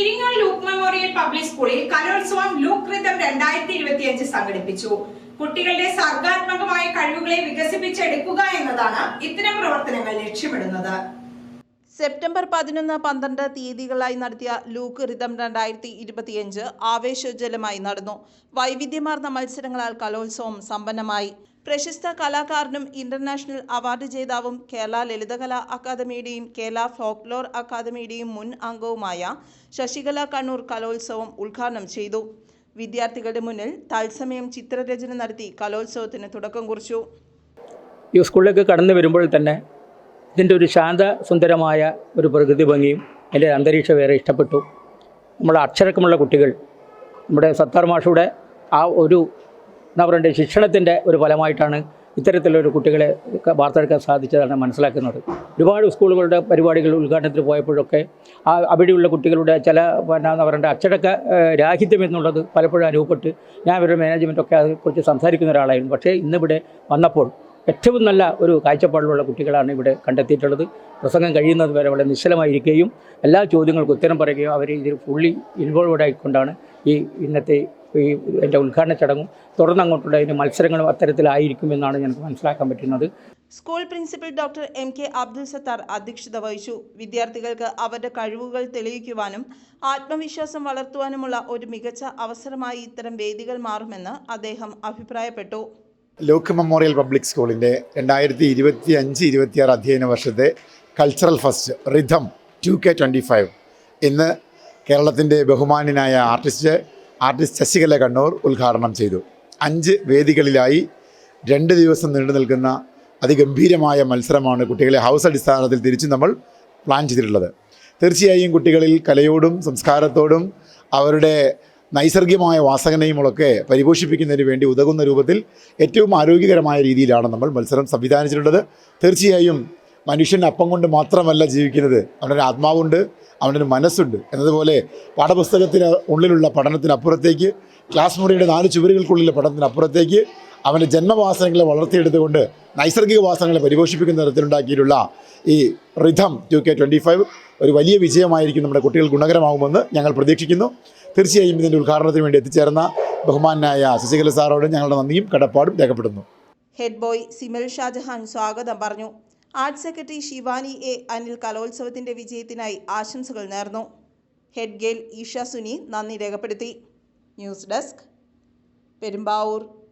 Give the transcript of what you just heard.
ഇരിങ്ങാൽ Luke memorial public സ്കൂളിൽ കലോത്സവം Luke Ritham രണ്ടായിരത്തി ഇരുപത്തിയഞ്ച് സംഘടിപ്പിച്ചു. കുട്ടികളുടെ സർഗാത്മകമായ കഴിവുകളെ വികസിപ്പിച്ചെടുക്കുക എന്നതാണ് ഇത്തരം പ്രവർത്തനങ്ങൾ ലക്ഷ്യമിടുന്നത്. സെപ്റ്റംബർ പതിനൊന്ന് പന്ത്രണ്ട് തീയതികളായി നടത്തിയ ലൂക്ക് റിതം രണ്ടായിരത്തി ഇരുപത്തിയഞ്ച് ആവേശോജ്വലമായി നടന്നു. വൈവിധ്യമാർന്ന മത്സരങ്ങളാൽ കലോത്സവം സമ്പന്നമായി. പ്രശസ്ത കലാകാരനും ഇന്റർനാഷണൽ അവാർഡ് ജേതാവും കേരള ലളിതകലാ അക്കാദമിയുടെയും കേരള ഫോക്ലോർ അക്കാദമിയുടെയും മുൻ അംഗവുമായ ശശികല കണ്ണൂർ കലോത്സവം ഉദ്ഘാടനം ചെയ്തു. വിദ്യാർത്ഥികളുടെ മുന്നിൽ തത്സമയം ചിത്രരചന നടത്തി കലോത്സവത്തിന് തുടക്കം കുറിച്ചു. ഈ സ്കൂളിലേക്ക് കടന്നു വരുമ്പോൾ തന്നെ ഇതിന്റെ ഒരു ശാന്ത സുന്ദരമായ ഒരു പ്രകൃതി ഭംഗിയും അതിന്റെ അന്തരീക്ഷം വേറെ ഇഷ്ടപ്പെട്ടു. നമ്മുടെ അക്ഷരക്കമുള്ള കുട്ടികൾ നമ്മുടെ സത്താർ മാഷയുടെ ആ ഒരു പറയണ്ടേ ശിക്ഷണത്തിന്റെ ഒരു ഫലമായിട്ടാണ് ഇത്തരത്തിലൊരു കുട്ടികളെ വാർത്തെടുക്കാൻ സാധിച്ചതാണ് മനസ്സിലാക്കുന്നത്. ഒരുപാട് സ്കൂളുകളുടെ പരിപാടികൾ ഉദ്ഘാടനത്തിന് പോയപ്പോഴൊക്കെ ആ അവിടെയുള്ള കുട്ടികളുടെ ചില പിന്നെ അവരുടെ അച്ചടക്ക രാഹിത്യം എന്നുള്ളത് പലപ്പോഴും അനുഭവപ്പെട്ട് ഞാൻ അവരുടെ മാനേജ്മെന്റൊക്കെ അതിനെക്കുറിച്ച് സംസാരിക്കുന്ന ഒരാളായിരുന്നു. പക്ഷേ ഇന്നിവിടെ വന്നപ്പോൾ ഏറ്റവും നല്ല ഒരു കാഴ്ചപ്പാടിലുള്ള കുട്ടികളാണ് ഇവിടെ കണ്ടെത്തിയിട്ടുള്ളത്. പ്രസംഗം കഴിയുന്നത് വരെ വളരെ നിശ്ചലമായിരിക്കുകയും എല്ലാ ചോദ്യങ്ങൾക്കും ഉത്തരം പറയുകയും അവർ ഇതിൽ ഫുള്ളി ഇൻവോൾവഡ് ആയിക്കൊണ്ടാണ് ഈ ഇന്നത്തെ ഈ എന്റെ ഉദ്ഘാടന ചടങ്ങും തുടർന്ന് അങ്ങോട്ടുള്ള അതിന്റെ മത്സരങ്ങളും അത്തരത്തിലായിരിക്കുമെന്നാണ് ഞങ്ങൾക്ക് മനസ്സിലാക്കാൻ പറ്റുന്നത്. School principal doctor M K Abdul Sathar അധ്യക്ഷത വഹിച്ചു. വിദ്യാർത്ഥികൾക്ക് അവരുടെ കഴിവുകൾ തെളിയിക്കുവാനും ആത്മവിശ്വാസം വളർത്തുവാനുമുള്ള ഒരു മികച്ച അവസരമായി ഇത്തരം വേദികൾ മാറുമെന്ന് അദ്ദേഹം അഭിപ്രായപ്പെട്ടു. ലോക്ക് മെമ്മോറിയൽ പബ്ലിക് സ്കൂളിന്റെ രണ്ടായിരത്തി ഇരുപത്തി അഞ്ച് ഇരുപത്തിയാറ് അധ്യയന വർഷത്തെ cultural fest rhythm two K twenty five. ഇന്ന് കേരളത്തിന്റെ ബഹുമാന്യനായ ആർട്ടിസ്റ്റ് ആർട്ടിസ്റ്റ് ശശികല കണ്ണൂർ ഉദ്ഘാടനം ചെയ്തു. അഞ്ച് വേദികളിലായി രണ്ട് ദിവസം നീണ്ടു നിൽക്കുന്ന അതിഗംഭീരമായ മത്സരമാണ് കുട്ടികളെ ഹൗസ് അടിസ്ഥാനത്തിൽ തിരിച്ച് നമ്മൾ പ്ലാൻ ചെയ്തിട്ടുള്ളത്. തീർച്ചയായും കുട്ടികളിൽ കലയോടും സംസ്കാരത്തോടും അവരുടെ നൈസർഗികമായ വാസകനയുമൊക്കെ പരിപോഷിപ്പിക്കുന്നതിന് വേണ്ടി ഉതകുന്ന രൂപത്തിൽ ഏറ്റവും ആരോഗ്യകരമായ രീതിയിലാണ് നമ്മൾ മത്സരം സംവിധാനിച്ചിട്ടുള്ളത്. തീർച്ചയായും മനുഷ്യൻ അപ്പം കൊണ്ട് മാത്രമല്ല ജീവിക്കുന്നത്. അവനൊരു ആത്മാവുണ്ട്. അവനൊരു മനസ്സുണ്ട്. എന്നതുപോലെ പാഠപുസ്തകത്തിന് ഉള്ളിലുള്ള പഠനത്തിനപ്പുറത്തേക്ക് ക്ലാസ് മുറിയുടെ നാല് ചുവരുകൾക്കുള്ളിലെ പഠനത്തിനപ്പുറത്തേക്ക് അവന്റെ ജന്മവാസനകളെ വളർത്തിയെടുത്തുകൊണ്ട് നൈസർഗിക വാസനകളെ പരിപോഷിപ്പിക്കുന്ന തരത്തിലുണ്ടാക്കിയിട്ടുള്ള ഈ rhythm two K twenty five ഒരു വലിയ വിജയമായിരിക്കും നമ്മുടെ കുട്ടികൾ ഗുണകരമാകുമെന്ന് ഞങ്ങൾ പ്രതീക്ഷിക്കുന്നു. തീർച്ചയായും ഇതിന്റെ ഉദ്ഘാടനത്തിന് വേണ്ടി എത്തിച്ചേർന്ന ബഹുമാനായ ശശികല സാറോട് ഞങ്ങളുടെ നന്ദിയും കടപ്പാടും രേഖപ്പെടുന്നു ഹെഡ് ബോയ് സിമൽ ഷാജഹാൻ സ്വാഗതം പറഞ്ഞു. Art secretary Shivani A. Anil കലോത്സവത്തിന്റെ വിജയത്തിനായി ആശംസകൾ നേർന്നു. ഹെഡ് ഗേൾ ഈഷ സുനി നന്ദി രേഖപ്പെടുത്തി. News desk Perumbavoor.